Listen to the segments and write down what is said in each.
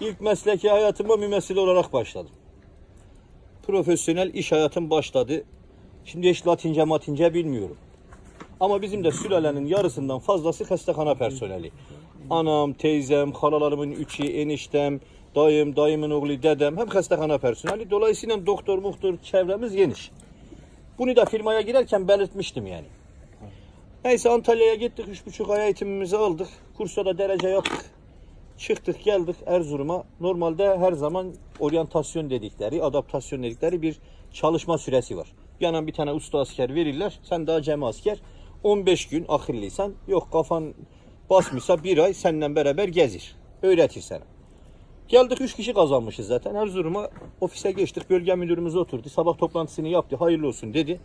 İlk mesleki hayatıma mümessil olarak başladım. Profesyonel iş hayatım başladı. Şimdi hiç Latince matince bilmiyorum. Ama bizim de sülalenin yarısından fazlası hastahane personeli. Anam, teyzem, halalarımın üçü, eniştem, dayım, dayımın oğlu, dedem hep hastahane personeli. Dolayısıyla doktor, muhtur çevremiz geniş. Bunu da firmaya girerken belirtmiştim yani. Neyse Antalya'ya gittik. Üç buçuk ay eğitimimizi aldık. Kursa da derece yaptık. Çıktık geldik Erzurum'a. Normalde her zaman oryantasyon dedikleri, adaptasyon dedikleri bir çalışma süresi var. Yanan bir tane usta asker verirler. Sen daha cemi asker. 15 gün ahirliysen yok kafan basmışsa bir ay seninle beraber gezir. Öğretir sana. Geldik üç kişi kazanmışız zaten. Erzurum'a ofise geçtik. Bölge müdürümüz oturdu. Sabah toplantısını yaptı. Hayırlı olsun dedi.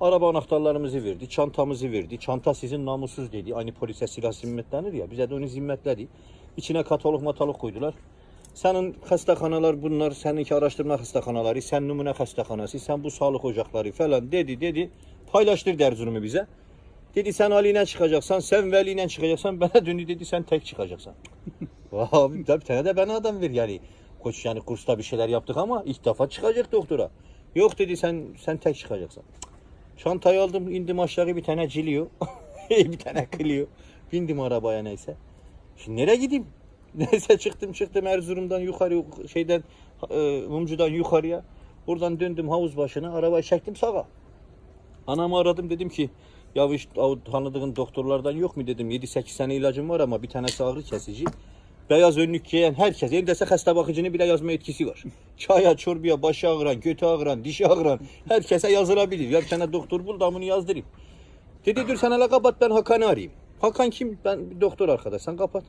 Araba anahtarlarımızı verdi. Çantamızı verdi. Çanta sizin namussuz dedi. Aynı polise silah zimmetlenir ya. Bize de onu zimmetledi. İçine katalog matalog koydular. Senin hastahanalar bunlar, seninki araştırma hastahanaları, sen numune hastahanası, sen bu sağlık ocakları falan dedi dedi. Paylaştırdı Erzurum'u bize. Dedi sen Ali'yle çıkacaksan, sen Veli'yle çıkacaksan bana döndü dedi sen tek çıkacaksın. Abi tabii tane de bana adam ver yani. Koç yani kursta bir şeyler yaptık ama ilk defa çıkacak doktora. Yok dedi sen sen tek çıkacaksın. Çantayı aldım indim aşağı bir tane ciliyor. bir tane Clio. Bindim arabaya neyse. Şimdi nereye gideyim? Neyse çıktım çıktım Erzurum'dan yukarı şeyden e, Mumcu'dan yukarıya. Oradan döndüm havuz başına arabayı çektim sağa. Anamı aradım dedim ki ya işte tanıdığın doktorlardan yok mu dedim 7-8 sene ilacım var ama bir tanesi ağrı kesici. Beyaz önlük giyen herkes neredeyse hasta bakıcının bile yazma etkisi var. Çaya, çorbaya, başı ağrıran, götü ağrıran, dişi ağrıran herkese yazılabilir. Ya bir tane doktor bul da bunu yazdırayım. Dedi dur sen hele kapat ben Hakan'ı arayayım. Hakan kim? Ben doktor arkadaş sen kapat.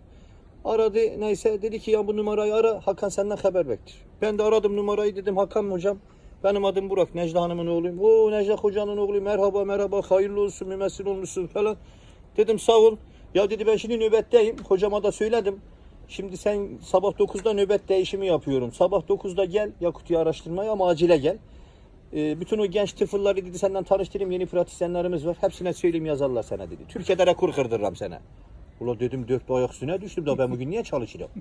Aradı neyse dedi ki ya bu numarayı ara Hakan senden haber bekler. Ben de aradım numarayı dedim Hakan hocam benim adım Burak Necla Hanım'ın oğluyum. O Necla hocanın oğlu merhaba merhaba hayırlı olsun mümessil olmuşsun falan. Dedim sağ ol. Ya dedi ben şimdi nöbetteyim. Hocama da söyledim. Şimdi sen sabah 9'da nöbet değişimi yapıyorum. Sabah 9'da gel Yakuti'yi araştırmaya ama acile gel. Ee, bütün o genç tıfılları dedi senden tanıştırayım yeni pratisyenlerimiz var. Hepsine söyleyeyim yazarlar sana dedi. Türkiye'de rekor kırdırırım sana. Ula dedim dört ayak üstüne düştüm da ben bugün niye çalışacağım?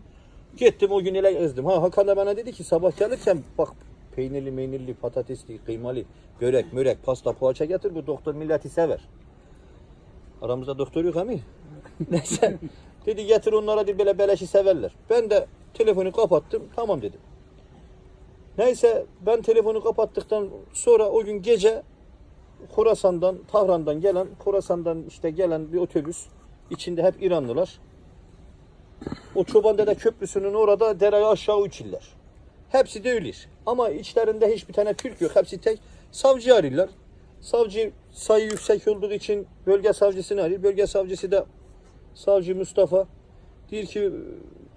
Gittim o gün ile ezdim. Ha Hakan da bana dedi ki sabah gelirken bak peynirli meynirli patatesli kıymalı börek mörek pasta poğaça getir bu doktor milleti sever. Aramızda doktor yok ama. Neyse. Dedi getir onlara dedi böyle beleşi severler. Ben de telefonu kapattım. Tamam dedim. Neyse ben telefonu kapattıktan sonra o gün gece Khorasan'dan, Tahran'dan gelen, Khorasan'dan işte gelen bir otobüs. içinde hep İranlılar. O Çobandede Köprüsü'nün orada dereye aşağı uçurlar. Hepsi de öyle. Ama içlerinde hiçbir tane Türk yok. Hepsi tek savcı arıyorlar. Savcı sayı yüksek olduğu için bölge savcısını arıyor. Bölge savcısı da savcı Mustafa diyor ki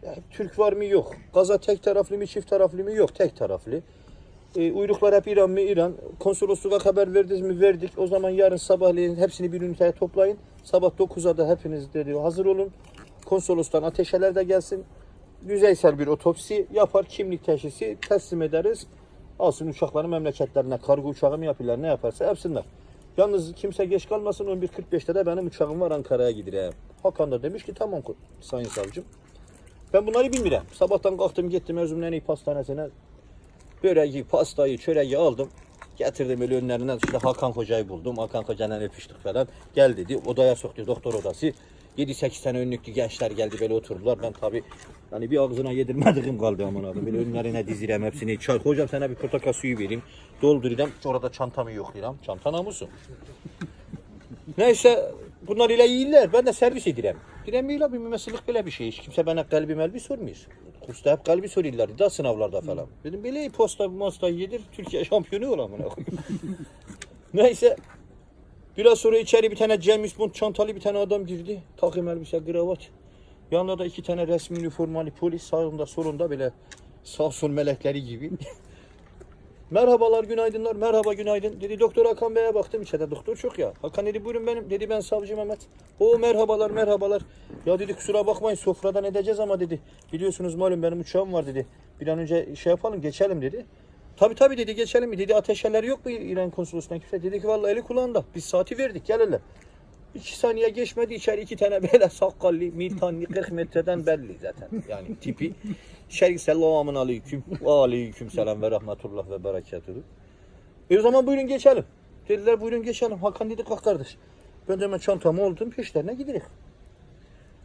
"Ya, Türk var mı yok. Gaza tek taraflı mı çift taraflı mı yok tek taraflı. E, uyruklar hep İran mı İran. Konsolosluğa haber verdiniz mi verdik. O zaman yarın sabahleyin hepsini bir üniteye toplayın. Sabah 9'a da hepiniz dedi hazır olun. Konsolostan ateşeler de gelsin. Yüzeysel bir otopsi yapar. Kimlik teşhisi teslim ederiz. Alsın uçakları memleketlerine. Kargo uçağı mı yapıyorlar ne yaparsa yapsınlar. Yalnız kimse geç kalmasın 11.45'te de benim uçağım var Ankara'ya gidiyor. Hakan da demiş ki tamam sayın savcım. Ben bunları bilmirəm. Sabahtan gittim Erzurum'un en iyi pastanesine. Böreği, pastayı, çöreği aldım. Getirdim öyle önlerinden işte Hakan Hoca'yı buldum. Hakan Hoca'yla öpüştük falan. Gel dedi odaya soktu doktor odası. 7-8 tane önlüklü gençler geldi böyle oturdular. Ben tabi hani bir ağzına yedirmediğim kaldı aman abi. Böyle önlerine dizirem hepsini. Çay, hocam sana bir portakal suyu vereyim. Doldurayım. Orada çantamı yoklayayım. Çanta namusun. Neyse bunlar ile iyiler. Ben de servis edirəm. Dirəm ilə bir mümessillik belə bir şey. Hiç kimse bana kalbi melbi sormuyor. Kursta hep kalbi soruyorlar da sınavlarda falan. Dedim böyle posta mosta yedir Türkiye şampiyonu ol amına koyayım. Neyse biraz sonra içeri bir tane James Bond çantalı bir tane adam girdi. Takım elbise, kravat. Yanında da iki tane resmi üniformalı polis sağında solunda böyle sağ sol melekleri gibi. Merhabalar, günaydınlar. Merhaba, günaydın. Dedi doktor Hakan Bey'e baktım. İçeride doktor çok ya. Hakan dedi buyurun benim. Dedi ben savcı Mehmet. O merhabalar, merhabalar. Ya dedi kusura bakmayın sofradan edeceğiz ama dedi. Biliyorsunuz malum benim uçağım var dedi. Bir an önce şey yapalım geçelim dedi. Tabi tabi dedi geçelim mi? Dedi ateşeler yok mu İran konsolosluğuna kimse? Dedi ki vallahi eli kulağında. Biz saati verdik gel hele. İki saniye geçmedi içeri iki tane böyle sakallı, miltanlı 40 metreden belli zaten. Yani tipi. İçeri selamun aleyküm. Aleyküm selam ve rahmetullah ve berekatuhu. E o zaman buyurun geçelim. Dediler buyurun geçelim. Hakan dedi kalk kardeş. Ben de hemen çantamı oldum peşlerine gidelim.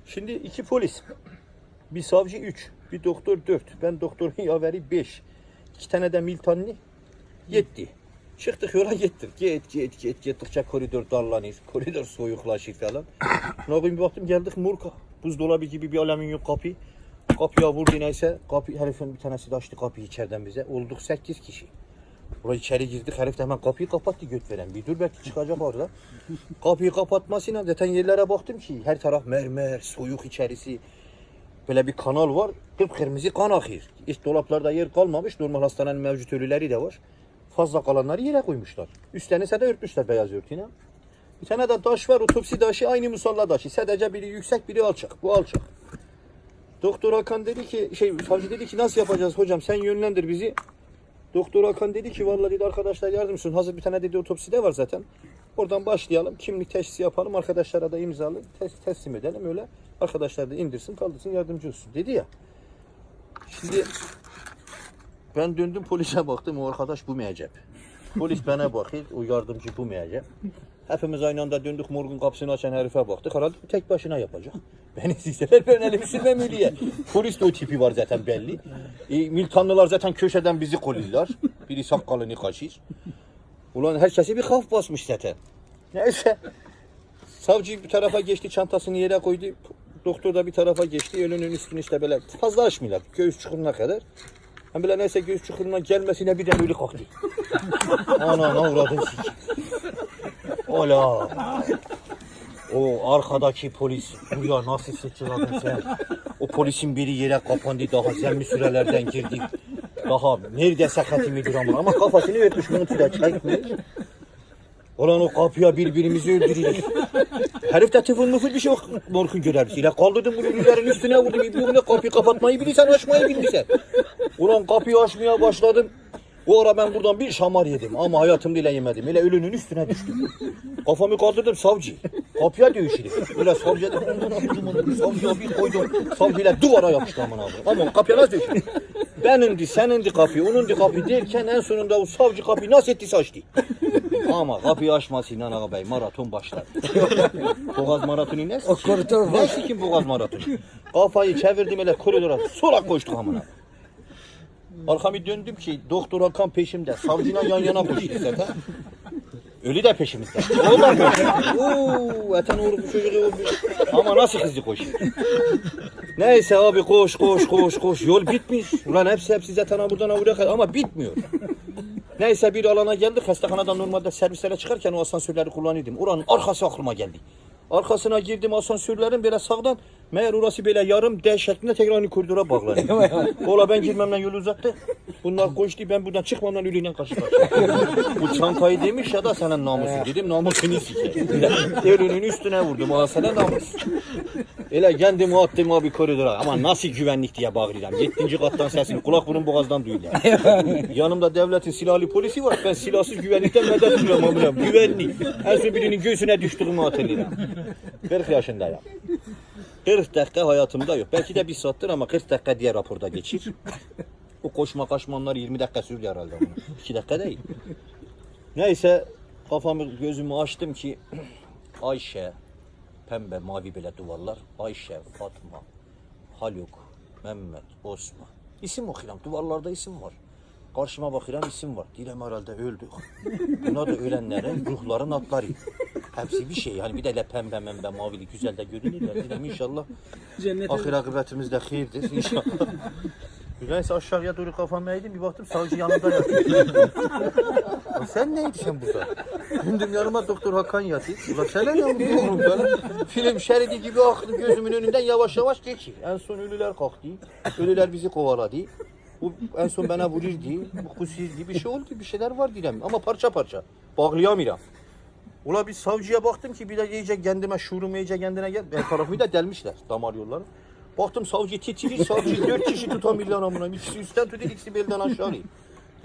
Şimdi iki polis. Bir savcı üç. Bir doktor dört. Ben doktorun yaveri beş. İki tane de miltanlı. Yetti. Çıktık yola gittik. Git git git gittikçe koridor darlanır. Koridor soyuklaşır falan. Yapayım bir baktım geldik Murka. Buzdolabı gibi bir alüminyum kapı. Kapıya vurdu neyse. Kapı, herifin bir tanesi de açtı kapıyı içeriden bize. Olduk sekiz kişi. Buraya içeri girdik. Herif de hemen kapıyı kapattı göt veren. Bir dur belki çıkacak orada. Kapıyı kapatmasıyla zaten yerlere baktım ki her taraf mermer, soyuk içerisi. Böyle bir kanal var. Kıpkırmızı kan akıyor. Hiç dolaplarda yer kalmamış. Normal hastanenin mevcut ölüleri de var. Fazla kalanları yere koymuşlar. Üstlerini ise de örtmüşler beyaz örtüyle. Bir tane de taş var. Otopsi taşı aynı musalla taşı. Sadece biri yüksek biri alçak. Bu alçak. Doktor Hakan dedi ki şey savcı dedi ki nasıl yapacağız hocam sen yönlendir bizi. Doktor Hakan dedi ki vallahi dedi arkadaşlar yardımcısın. Hazır bir tane dedi otopsi de var zaten. Oradan başlayalım. Kimlik teşhisi yapalım. Arkadaşlara da imzalı tes- teslim edelim öyle. Arkadaşlar da indirsin kaldırsın yardımcı olsun dedi ya. Şimdi ben döndüm polise baktım o arkadaş bu mecep. Polis bana bakıyor o yardımcı bu mecep. Hepimiz aynı anda döndük morgun kapısını açan herife baktık. Herhalde bu tek başına yapacak. Beni sizler ben elimi sürmem öyle. Polis de o tipi var zaten belli. E, Miltanlılar zaten köşeden bizi kolluyorlar. Biri sakalını kaşır. Ulan herkesi bir kaf basmış zaten. Neyse. Savcı bir tarafa geçti çantasını yere koydu. Doktor da bir tarafa geçti. Önünün üstünü işte böyle fazla açmıyorlar. Göğüs çukuruna kadar. Hem böyle neyse göğüs çukuruna gelmesine birden ölü kalktı. Ana ne uğradın sik. Ola. O arkadaki polis. Buraya nasıl sıçradın sen? O polisin biri yere kapandı daha zemmi sürelerden girdi. Daha nerede sakatimidir ama ama kafasını öpmüş bunu tüle çekmiş. Ulan o kapıya birbirimizi öldürüyoruz. Herif de tıfıl mıfıl bir şey yok. Morkun görevlisiyle kaldırdım bunu üllerin üstüne vurdum. İbni kapıyı kapatmayı bilirsen açmayı bilirsen. Ulan kapıyı açmaya başladım. O ara ben buradan bir şamar yedim ama hayatımda ile yemedim. Öyle ölünün üstüne düştüm. Kafamı kaldırdım savcı. Kapıya dövüşelim. Öyle savcıya da savcıya bir koydum. Savcıyla duvara yapıştı aman abi. Ama kapıya nasıl düştü? Benindi, senindi kapı, onundu kapı derken en sonunda o savcı kapıyı nasıl ettiyse açtı. Ama kapıyı açmasıyla ağabey maraton başladı. Boğaz maratonu ne? O koridor var. Ne sikim Boğaz maratonu? Kafayı çevirdim öyle koridora sola koştuk amına. Arkamı döndüm ki doktor Hakan peşimde. Savcıyla yan yana koşuyor zaten. Ölü de peşimizde. O da koşuyor. Oo, eten uğru bu çocuğu. Ama nasıl hızlı koşuyor. Neyse abi koş koş koş koş. Yol bitmiş. Ulan hepsi hepsi zaten buradan ha buraya kadar ama bitmiyor. Neyse bir alana geldik. Hastaneden normalde servislere çıkarken o asansörleri kullanıyordum. Oranın arkası aklıma geldi. Arkasına girdim asansörlerin böyle sağdan. Meğer orası böyle yarım D şeklinde tekrar aynı koridora bağlanıyor. Ola ben girmemden yolu uzattı. Bunlar koştu ben buradan çıkmamdan ölüyle karşı karşıya. Bu çantayı demiş ya da senin namusun dedim namusunu sikeyim. Ölünün üstüne vurdum o sana namus. Öyle kendim attım abi koridora ama nasıl güvenlik diye bağırıyorum. Yedinci kattan sesini kulak burun boğazdan duyuyorum. Yanımda devletin silahlı polisi var. Ben silahsız güvenlikten medet umuyorum amirim. Güvenlik. En son birinin göğsüne düştüğümü hatırlıyorum. 40 yaşındayım. 40 dakika hayatımda yok. Belki de bir saattir ama 40 dakika diye raporda geçir. O koşma kaçmanlar 20 dakika sürdü herhalde. 2 dakika değil. Neyse kafamı gözümü açtım ki Ayşe, pembe mavi böyle duvarlar. Ayşe, Fatma, Haluk, Mehmet, Osman. İsim okuyorum. Duvarlarda isim var. Karşıma bakıyorum isim var. Dilem herhalde öldük. Buna da ölenlerin ruhların atları. Hepsi bir şey. Yani bir de le pembe membe mavili güzel de görünüyor. Dilem inşallah Cennete ahir akıbetimiz de hayırdır inşallah. Neyse aşağıya doğru kafamı eğdim bir baktım savcı yanımda yatıyor. Ya sen neydi sen burada? Döndüm yanıma doktor Hakan yatıyor. Ulan sen ne yapıyorsun böyle? Film şeridi gibi aktı gözümün önünden yavaş yavaş geçiyor. En son ölüler kalktı. Ölüler bizi kovaladı. Bu en son bana vururdu. Bu kusizdi. Bir şey oldu. Bir şeyler var dilem. Ama parça parça. Bağlayamıyorum. Ula bir savcıya baktım ki bir de iyice kendime şuurum iyice kendine gel. Ben tarafımı da delmişler damar yolları. Baktım savcı titri savcı dört kişi tutamıyor lan amına. İkisi üstten tutuyor ikisi belden aşağı alıyor.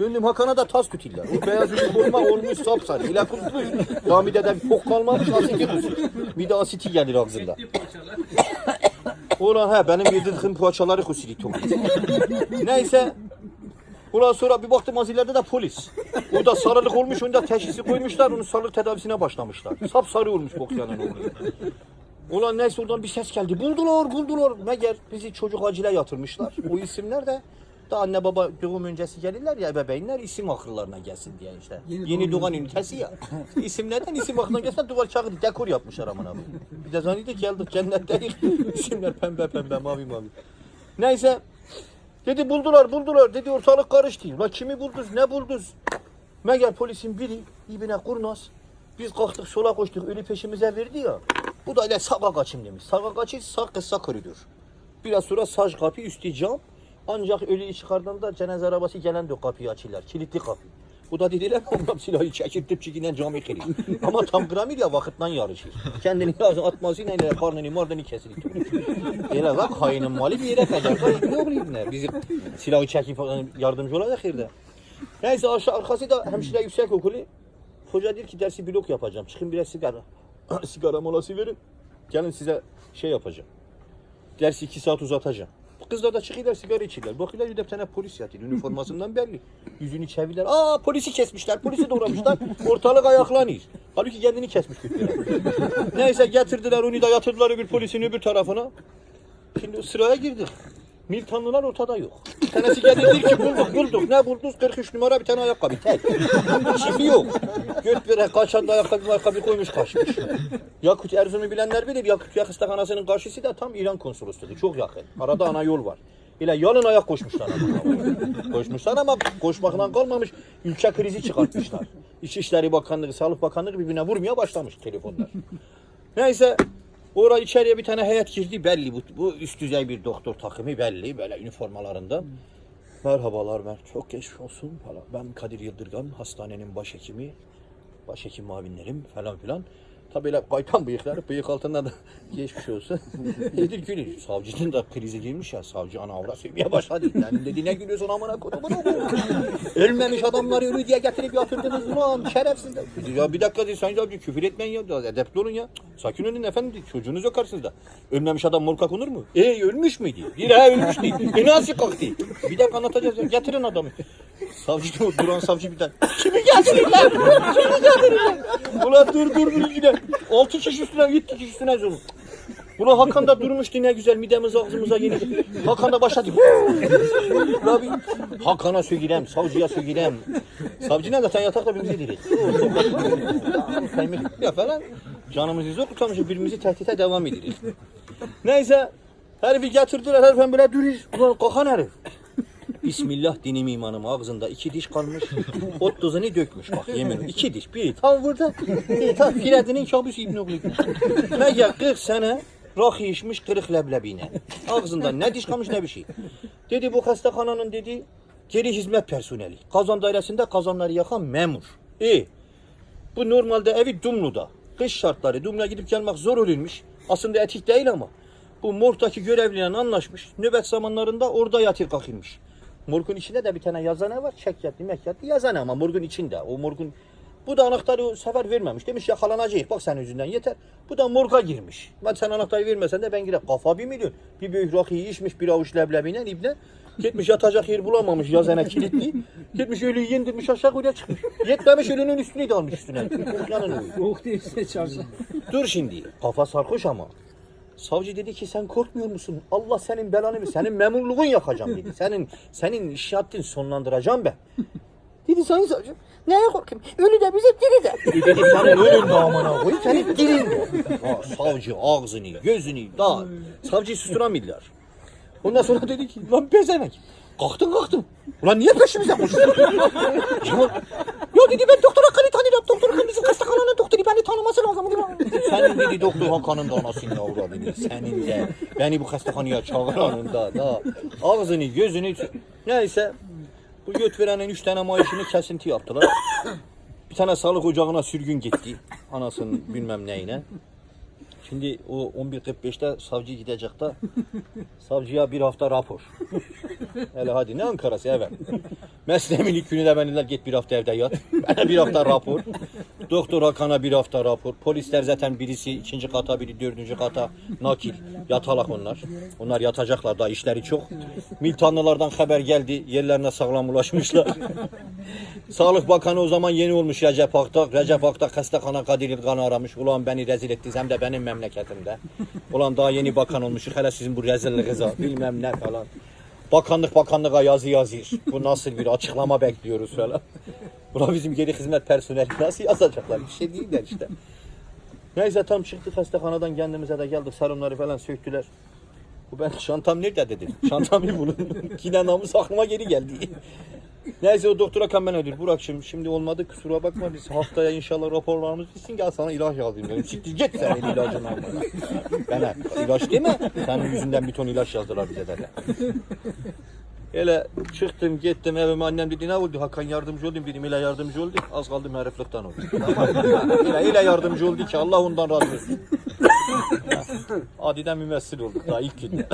Döndüm Hakan'a da tas kütüller. O beyaz koyma olmuş sapsarı. İle kusmuş. Camide de bir pok kalmamış asiti kusmuş. Bir de asiti gelir ağzında. Ulan he benim yedirdiğim poğaçaları kusili tom. Neyse. Ulan sonra bir baktım az ileride de polis. O da sarılık olmuş, onda teşhisi koymuşlar, onun sarılık tedavisine başlamışlar. Sap sarı olmuş bokyanın oğlu. Ulan neyse oradan bir ses geldi. Buldular, buldular. Meğer bizi çocuk acile yatırmışlar. O isimler de da anne baba doğum öncesi gelirler ya ebeveynler isim akıllarına gelsin diye işte. Yeni, doğan ünitesi ya. İsimlerden isim aklına gelsin duvar kağıdı dekor yapmışlar aman abi. Bir de zannediyorduk geldik cennetteyiz. İsimler pembe pembe mavi mavi. Neyse Dedi buldular buldular dedi ortalık karıştı. La kimi bulduz ne bulduz? Meğer polisin biri ibine kurnaz. Biz kalktık sola koştuk ölü peşimize verdi ya. Bu da öyle sağa kaçayım demiş. Sağa kaçayım sağ kısa koridor. Biraz sonra saç kapı üstü cam. Ancak ölüyü çıkardığında cenaze arabası gelen de kapıyı açırlar. Kilitli kapı. Bu da dediler ondan silahı çekirtip çikinen camı kırıyor. Ama tam gramir ya vakıtla yarışır. Kendini lazım atmasıyla ile karnını mardını kesilir. Elə bak hainin mali bir yere kadar. Ne oluyor ne? Bizi silahı çekip yardımcı olacak yerde. Neyse aşağı arkası da hemşire yüksek okulu. Hoca diyor ki dersi blok yapacağım. Çıkın biraz sigara. sigara molası verin. Gelin size şey yapacağım. Dersi iki saat uzatacağım. Kızlar da çıkıyorlar sigara içiyorlar. Bakıyorlar bir de bir tane polis yatıyor. Üniformasından belli. Yüzünü çevirler. Aa polisi kesmişler. Polisi doğramışlar. Ortalık ayaklanıyor. Halbuki kendini kesmiş. Neyse getirdiler onu da yatırdılar öbür polisin öbür tarafına. Şimdi sıraya girdik. Miltanlılar ortada yok. Bir tanesi geldi dedi ki bulduk bulduk. Ne buldunuz? 43 numara bir tane ayakkabı. Tek. Çipi yok. Göt vere kaçan da ayakkabı ayakkabı koymuş kaçmış. Yakut Erzurum'u bilenler bilir. Yakut Yakıstahanası'nın karşısı da tam İran konsolosluğu. Çok yakın. Arada ana yol var. İle yalın ayak koşmuşlar ama. koşmuşlar ama koşmaktan kalmamış. Ülke krizi çıkartmışlar. İçişleri Bakanlığı, Sağlık Bakanlığı birbirine vurmaya başlamış telefonlar. Neyse Oraya içeriye bir tane heyet girdi belli bu, bu üst düzey bir doktor takımı belli böyle üniformalarında. Merhabalar mer çok geçmiş olsun falan. Ben Kadir Yıldırgan hastanenin başhekimi, başhekim muavinlerim falan filan. Tabi öyle kaytan bıyıklar, bıyık altında da geçmiş olsun. Nedir gülür? Savcının da krizi girmiş ya, savcı ana avra sövmeye başladı. Yani dedi ne gülüyorsun amına kodumun oğlu? Ölmemiş adamları ölü diye getirip yatırdınız ulan şerefsiz. Ya bir dakika dedi Sayın Savcı küfür etmeyin ya, edepli olun ya. Sakin olun efendim dedi, çocuğunuz yok karşınızda. Ölmemiş adam morka konur mu? E ölmüş müydü? Bir he ölmüş değil. E nasıl kalktı? Bir dakika anlatacağız ya, getirin adamı. Savcı da o duran savcı bir tane. Kimi getirin lan? Kimi getirin lan? Ulan dur dur dur yine. Altı kişi üstüne, yedi kişi üstüne zor. Ulan Hakan da durmuştu ne güzel midemiz ağzımıza yenildi. Hakan da başladı. Abi Hakan'a söyleyeyim, savcıya söyleyeyim. Savcı ne zaten yatakta birbirimizi dirik. ya falan. Canımızı zor tutamışız birbirimizi tehdite devam edirik. Neyse herifi getirdiler herifin böyle duruyor. Ulan kalkan herif. Bismillah dinim imanım ağzında iki diş kalmış. Ot tuzunu dökmüş bak yemin. iki diş. Biri tam burada. Biri tam Firadinin kabusu İbn Oğlu. Meğer 40 sene rakı içmiş kırık leblebiyle. Ağzında ne diş kalmış ne bir şey. Dedi bu hastanenin dedi geri hizmet personeli. Kazan dairesinde kazanları yakan memur. İyi. Bu normalde evi Dumlu'da. Kış şartları Dumlu'ya gidip gelmek zor ölünmüş. Aslında etik değil ama. Bu morgdaki görevliyle anlaşmış. Nöbet zamanlarında orada yatır kalkılmış. Morgun içinde de bir tane yazane var. Çek yatlı, mek yatlı yazane ama morgun içinde. O morgun bu da anahtarı o sefer vermemiş. Demiş yakalanacak. Bak senin yüzünden yeter. Bu da morga girmiş. Ben sen anahtarı vermesen de ben girer. Kafa bir milyon. Bir büyük rakıyı içmiş bir avuç leblebiyle ibne. Gitmiş yatacak yer bulamamış yazana kilitli. Gitmiş ölüyü indirmiş aşağı oraya çıkmış. Yetmemiş ölünün üstünü de almış üstüne. Yanını uyuyor. Soğuk değil size çarşı. Dur şimdi. Kafa sarhoş ama. Savcı dedi ki sen korkmuyor musun? Allah senin belanı mı? Senin memurluğun yakacağım dedi. Senin senin iş haddini sonlandıracağım ben. Dedi sayın savcı. Neye korkayım? Ölü de bize diri de. Dedi senin ölün de amına koyayım. Senin dirin de. Savcı ağzını, gözünü da. Savcıyı susturamadılar. Ondan sonra dedi ki lan pezevenk. Kalktın kalktın. Ulan niye peşimize koşuyorsun? ya, dedi ben doktor Hakan'ı tanıyorum. Doktor Hakan bizim hastanenin doktoru. Beni tanıması lazım. Senin dedi doktor Hakan'ın da anasını yavru dedi. Senin de. Beni bu hastaneye çağıranın da. da. Ağzını gözünü. Neyse. Bu göt verenin üç tane maaşını kesinti yaptılar. Bir tane sağlık ocağına sürgün gitti. Anasının bilmem neyine. Şimdi o 11.45'te savcı gidecek de savcıya bir hafta rapor. Hele hadi ne Ankara'sı evet. Mesleğimin ilk günü de ben dediler git bir hafta evde yat. Bana bir hafta rapor. Doktor Hakan'a bir hafta rapor. Polisler zaten birisi ikinci kata biri dördüncü kata nakil. Yatalak onlar. Onlar yatacaklar daha işleri çok. Miltanlılardan haber geldi. Yerlerine sağlam ulaşmışlar. Sağlık Bakanı o zaman yeni olmuş Recep Aktak. Recep Aktak Hastahana Kadir İlkan'ı aramış. Ulan beni rezil ettiniz hem de benim memleketimde. Ulan daha yeni bakan olmuşuz. Hele sizin bu rezilliğinize bilmem ne falan. Bakanlık bakanlığa yazı yazıyor. Bu nasıl bir açıklama bekliyoruz falan. Buna bizim geri hizmet personeli nasıl yazacaklar? Bir şey değiller işte. Neyse tam çıktık hastahanadan kendimize de geldik. Salonları falan söktüler. Bu ben şantam nerede dedim. Şantamı bulun. Yine namus aklıma geri geldi. Neyse o doktora kan ben ödül. Burak şimdi, şimdi olmadı kusura bakma biz haftaya inşallah raporlarımız bitsin gel sana ilaç yazayım dedim. Çıktı git sen el ilacını almadan. Bana ilaç deme. Senin yüzünden bir ton ilaç yazdılar bize dedi. Hele çıktım gittim evime annem dedi ne oldu Hakan yardımcı oldum dedim ile yardımcı oldu az kaldım heriflikten oldu. ile, ile yardımcı oldu ki Allah ondan razı olsun. Adiden mümessil olduk daha ilk günde.